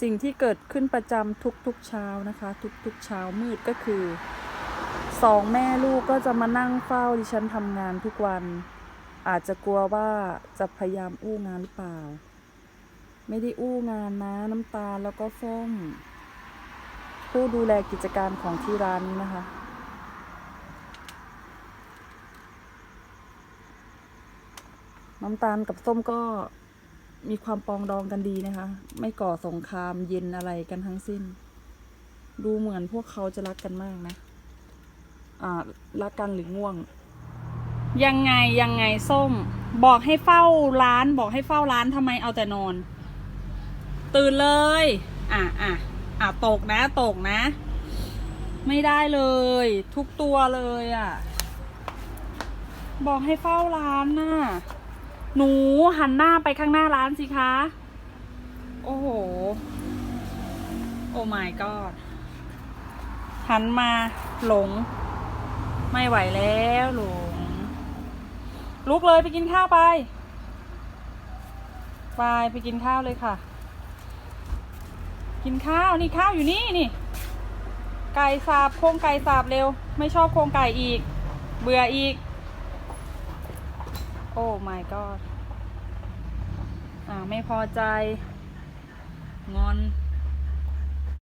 สิ่งที่เกิดขึ้นประจำทุกๆเช้านะคะ ทุกๆเช้ามืดก็คือสองแม่ลูกก็จะมานั่งเฝ้าดิฉันทำงานทุกวัน อาจจะกลัวว่าจะพยายามอู้งานหรือเปล่า ไม่ได้อู้งานนะน้ำตาลแล้วก็ส้มผู้ดูแลกิจการของที่ร้านนี้นะคะ น้ำตาลกับส้มก็ มีความปองดองกันดีนะคะ ไม่ก่อสงครามเย็นอะไรกันทั้งสิ้น ดูเหมือนพวกเขาจะรักกันมากนะ อ่า รักกันหรือง่วง ยังไงยังไงส้ม บอกให้เฝ้าร้าน บอกให้เฝ้าร้านทำไมเอาแต่นอน ตื่นเลย อะอะอะตกนะ ตกนะ ไม่ได้เลย ทุกตัวเลยอะ บอกให้เฝ้าร้านน่ะ หนูหันหน้าไปข้างหน้าร้านสิคะ โอ้โห โอ้ my god หันมาหลง ไม่ไหวแล้วหลง ลุกเลยไปกินข้าวไป ไปไปกินข้าวเลยค่ะ กินข้าวนี่ข้าวอยู่นี่นี่ ไก่สาบโครงไก่สาบเร็ว ไม่ชอบโครงไก่อีก เบื่ออีก อ้ my god อ่าไม่พอใจ งอน